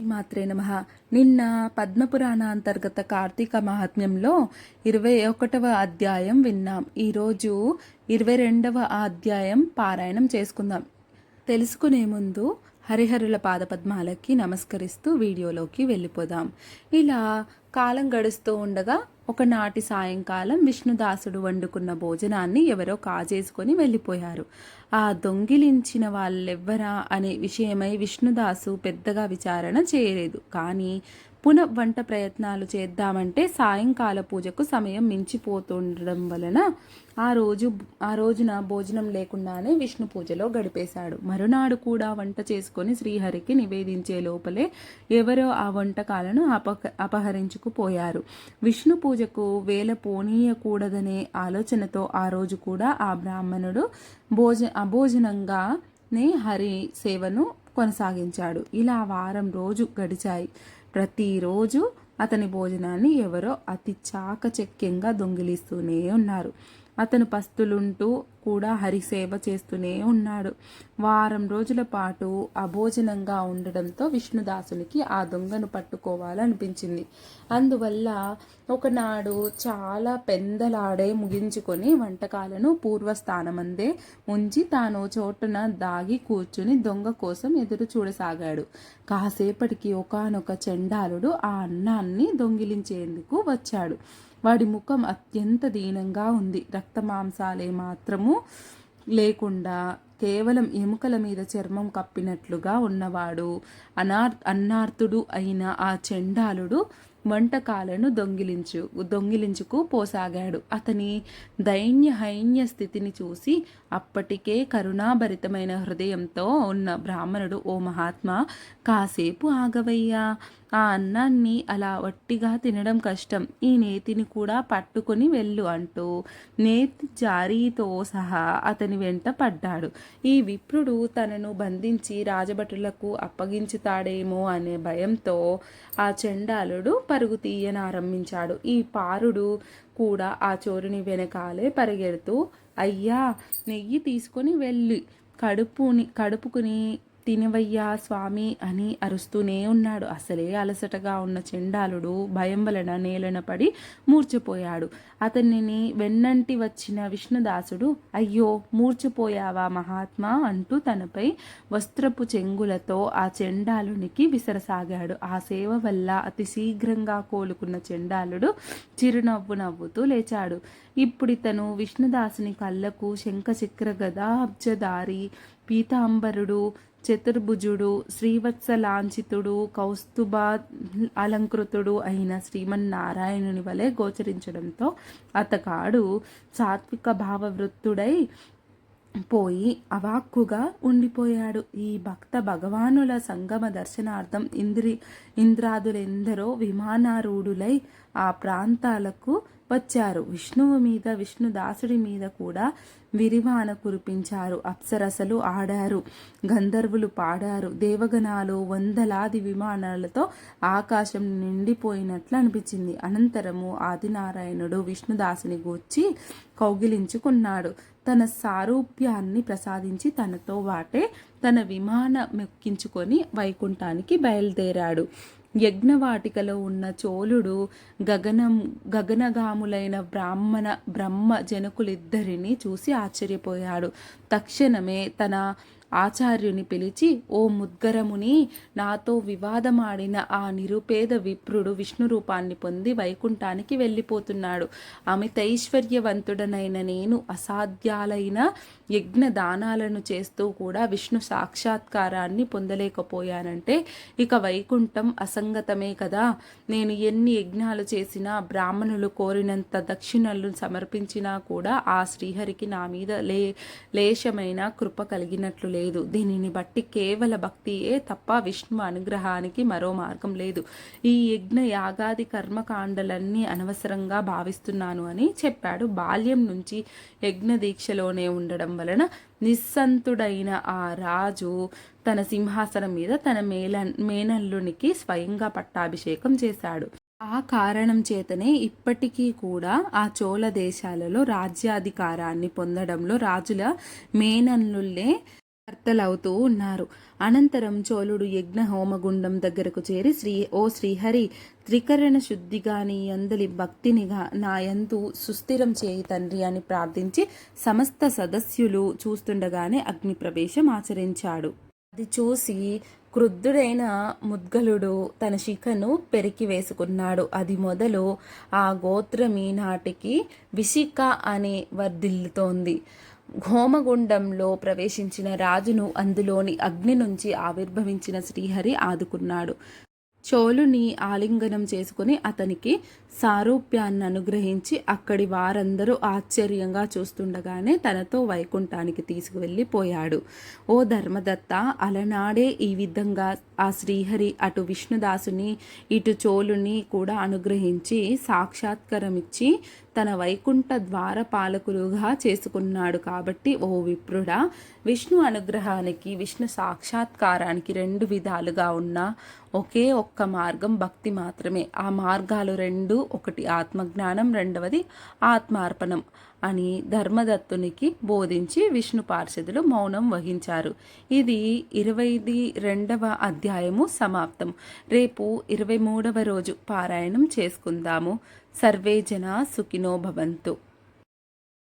మాత్రే నమ. నిన్న పద్మపురాణ అంతర్గత కార్తీక మహాత్మ్యంలో ఇరవై ఒకటవ అధ్యాయం విన్నాం. ఈరోజు ఇరవై రెండవ అధ్యాయం పారాయణం చేసుకుందాం. తెలుసుకునే ముందు హరిహరుల పాదపద్మాలకి నమస్కరిస్తూ వీడియోలోకి వెళ్ళిపోదాం. ఇలా కాలం గడుస్తూ ఉండగా ఒకనాటి సాయంకాలం విష్ణుదాసుడు వండుకున్న భోజనాన్ని ఎవరో కాజేసుకొని వెళ్ళిపోయారు. ఆ దొంగిలించిన వాళ్ళెవ్వరా అనే విషయమై విష్ణుదాసు పెద్దగా విచారణ చేయలేదు. కానీ పునః వంట ప్రయత్నాలు చేద్దామంటే సాయంకాల పూజకు సమయం మించిపోతుండడం వలన ఆ రోజు ఆ రోజున భోజనం లేకుండానే విష్ణు పూజలో గడిపేశాడు. మరునాడు కూడా వంట చేసుకొని శ్రీహరికి నివేదించే లోపలే ఎవరో ఆ వంటకాలను అప అపహరించుకుపోయారు. విష్ణు పూజకు వేల పోనీయకూడదనే ఆలోచనతో ఆ రోజు కూడా ఆ బ్రాహ్మణుడు భోజ అభోజనంగానే హరి సేవను కొనసాగించాడు. ఇలా వారం రోజు గడిచాయి. ప్రతిరోజు అతని భోజనాన్ని ఎవరో అతి చాకచక్యంగా దొంగిలిస్తూనే ఉన్నారు. అతను పస్తులుంటూ కూడా హరిసేవ చేస్తూనే ఉన్నాడు. వారం రోజుల పాటు అభోజనంగా ఉండడంతో విష్ణుదాసునికి ఆ దొంగను పట్టుకోవాలనిపించింది. అందువల్ల ఒకనాడు చాలా పెందలాడే ముగించుకొని వంటకాలను పూర్వస్థానమందే ఉంచి తాను చోటున దాగి కూర్చుని దొంగ కోసం ఎదురు చూడసాగాడు. కాసేపటికి ఒకనొక చెండాలుడు ఆ అన్నాన్ని దొంగిలించేందుకు వచ్చాడు. వాడి ముఖం అత్యంత దీనంగా ఉంది. రక్తమాంసాలే మాత్రము లేకుండా కేవలం ఎముకల మీద చర్మం కప్పినట్లుగా ఉన్నవాడు అనార్ అన్నార్థుడు అయిన ఆ చెండాలుడు వంటకాలను దొంగిలించు దొంగిలించుకు పోసాగాడు. అతని దైన్య హైన్య స్థితిని చూసి అప్పటికే కరుణాభరితమైన హృదయంతో ఉన్న బ్రాహ్మణుడు ఓ మహాత్మా కాసేపు ఆగవయ్యా. ఆ అన్నాన్ని అలా వట్టిగా తినడం కష్టం. ఈ నేతిని కూడా పట్టుకొని వెళ్ళు అంటూ నేతి జారీతో సహా అతని వెంట పడ్డాడు. ఈ విప్రుడు తనను బంధించి రాజభటులకు అప్పగించుతాడేమో అనే భయంతో ఆ చెండాలుడు పరుగు తీయనారంభించాడు ఈ పారుడు కూడా ఆ చోరుని వెనకాలే పరిగెడుతూ అయ్యా నెయ్యి తీసుకొని వెళ్ళి కడుపుని కడుపుకుని తినవయ్యా స్వామి అని అరుస్తూనే ఉన్నాడు. అసలే అలసటగా ఉన్న చెండాలుడు భయం వలన నేలన పడి మూర్చిపోయాడు. అతనిని వెన్నంటి వచ్చిన విష్ణుదాసుడు అయ్యో మూర్చిపోయావా మహాత్మా అంటూ తనపై వస్త్రపు చెంగులతో ఆ చెండాలునికి విసరసాగాడు. ఆ సేవ వల్ల అతి శీఘ్రంగా కోలుకున్న చెండాలుడు చిరునవ్వు నవ్వుతూ లేచాడు. ఇప్పుడితను విష్ణుదాసుని కళ్ళకు శంఖచక్ర గదా అబ్జదారి పీతాంబరుడు చతుర్భుజుడు శ్రీవత్సలాంఛితుడు కౌస్తుభ అలంకృతుడు అయిన శ్రీమన్నారాయణుని వలె గోచరించడంతో అతకాడు సాత్విక భావవృత్తుడై పోయి అవాక్కుగా ఉండిపోయాడు. ఈ భక్త భగవానుల సంగమ దర్శనార్థం ఇంద్రి ఇంద్రాదులెందరో విమానారూఢులై ఆ ప్రాంతాలకు వచ్చారు విష్ణువు మీద విష్ణుదాసుడి మీద కూడా విరివాన కురిపించారు. అప్సరసలు ఆడారు. గంధర్వులు పాడారు. దేవగణాలు వందలాది విమానాలతో ఆకాశం నిండిపోయినట్లు అనిపించింది. అనంతరము ఆదినారాయణుడు విష్ణుదాసుని గూర్చి కౌగిలించుకున్నాడు. తన సారూప్యాన్ని ప్రసాదించి తనతో వాటే తన విమాన మెక్కించుకొని వైకుంఠానికి బయలుదేరాడు. యజ్ఞవాటికలో ఉన్న చోళుడు గగనం గగనగాములైన బ్రాహ్మణ బ్రహ్మ జనకులిద్దరిని చూసి ఆశ్చర్యపోయాడు. తక్షణమే తన ఆచార్యుని పిలిచి ఓ ముద్గరముని నాతో వివాదమాడిన ఆ నిరుపేద విప్రుడు విష్ణు రూపాన్ని పొంది వైకుంఠానికి వెళ్ళిపోతున్నాడు. అమితైశ్వర్యవంతుడనైన నేను అసాధ్యాలైన యజ్ఞ దానాలను చేస్తూ కూడా విష్ణు సాక్షాత్కారాన్ని పొందలేకపోయానంటే ఇక వైకుంఠం అసంగతమే కదా. నేను ఎన్ని యజ్ఞాలు చేసినా బ్రాహ్మణులు కోరినంత దక్షిణలు సమర్పించినా కూడా ఆ శ్రీహరికి నా మీద లే లేశమైన కృప కలిగినట్లు లేదు. లేదు. దీనిని బట్టి కేవల భక్తియే తప్ప విష్ణు అనుగ్రహానికి మరో మార్గం లేదు. ఈ యజ్ఞ యాగాది కర్మకాండలన్నీ అనవసరంగా భావిస్తున్నాను అని చెప్పాడు. బాల్యం నుంచి యజ్ఞ దీక్షలోనే ఉండడం వలన నిస్సంతుడైన ఆ రాజు తన సింహాసనం మీద తన మేల మేనల్లునికి స్వయంగా పట్టాభిషేకం చేశాడు. ఆ కారణం చేతనే ఇప్పటికీ కూడా ఆ చోళ దేశాలలో రాజ్యాధికారాన్ని పొందడంలో రాజుల మేనన్నులే కర్తలవుతూ ఉన్నారు. అనంతరం చోళుడు యజ్ఞ హోమగుండం దగ్గరకు చేరి శ్రీ ఓ శ్రీహరి త్రికరణ శుద్ధిగా నీ అందలి భక్తినిగా నాయందు సుస్థిరం చేయి తండ్రి అని ప్రార్థించి సమస్త సదస్యులు చూస్తుండగానే అగ్ని ప్రవేశం ఆచరించాడు. అది చూసి క్రుద్ధుడైన ముద్గలుడు తన శిఖను పెరికి వేసుకున్నాడు. అది మొదలు ఆ గోత్రం ఈనాటికి విశిక అనే వర్ధిల్లుతోంది. హోమగుండంలో ప్రవేశించిన రాజును అందులోని అగ్ని నుంచి ఆవిర్భవించిన శ్రీహరి ఆదుకున్నాడు. చోళుని ఆలింగనం చేసుకుని అతనికి సారూప్యాన్ని అనుగ్రహించి అక్కడి వారందరూ ఆశ్చర్యంగా చూస్తుండగానే తనతో వైకుంఠానికి తీసుకువెళ్ళిపోయాడు. ఓ ధర్మదత్త అలనాడే ఈ విధంగా ఆ శ్రీహరి అటు విష్ణుదాసుని ఇటు చోళుని కూడా అనుగ్రహించి సాక్షాత్కరమిచ్చి తన వైకుంఠ ద్వారపాలకులుగా చేసుకున్నాడు కాబట్టి ఓ విప్రుడా విష్ణు అనుగ్రహానికి విష్ణు సాక్షాత్కారానికి రెండు విధాలుగా ఉన్న ఒకే ఒక్క మార్గం భక్తి మాత్రమే. ఆ మార్గాలు రెండు ఒకటి ఆత్మజ్ఞానం రెండవది ఆత్మార్పణం. అని ధర్మదత్తునికి బోధించి విష్ణు పార్షదులు మౌనం వహించారు. ఇది ఇరవైది రెండవ అధ్యాయము సమాప్తం. రేపు ఇరవై మూడవ రోజు పారాయణం చేసుకుందాము. సర్వే జన సుఖినో భవంతు.